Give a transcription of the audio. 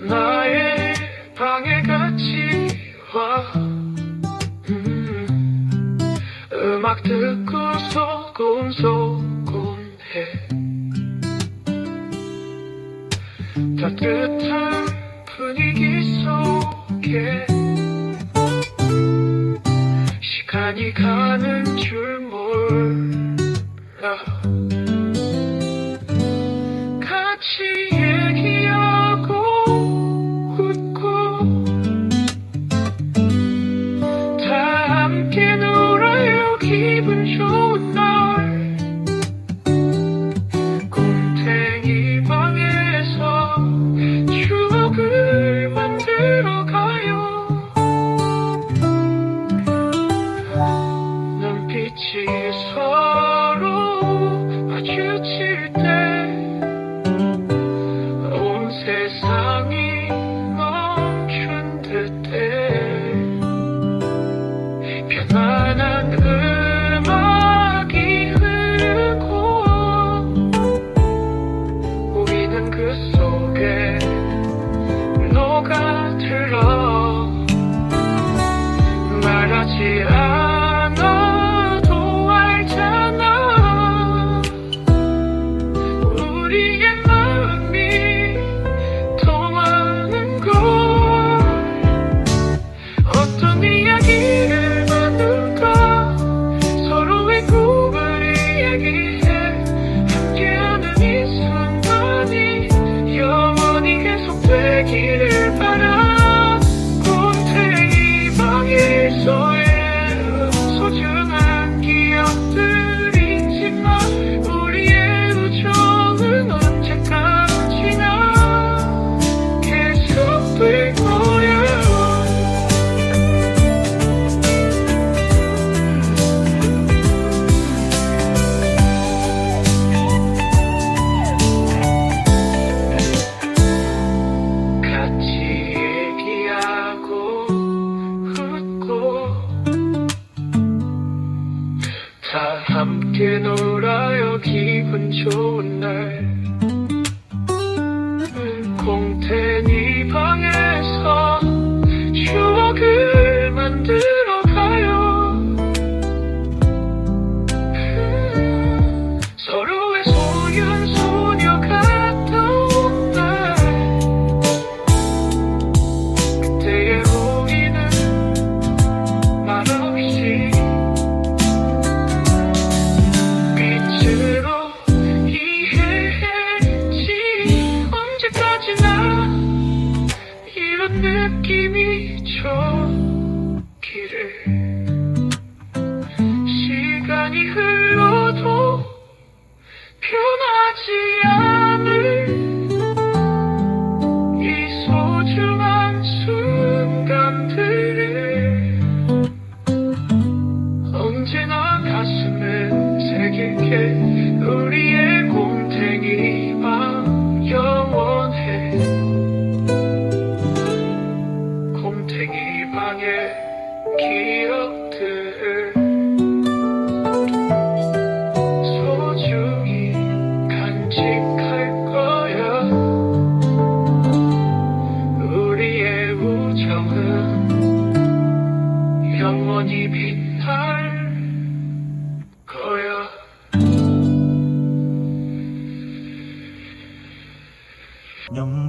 나의 방에 같이 와. 음, 음악 듣고 소곤소곤해. 따뜻한 분위기 속에 시간이 가는 줄 몰라. 같이 기분 좋은 날. 곰탱이 방에서 추억을 만들어 가요. 눈빛이 서로 마주칠 때 온 세상이 멈춘 듯해. 편안한 forget. 다 함께 놀아요. 기분 좋은 날. 공태 이런 느낌이 좋기를 시간이 흘러 дом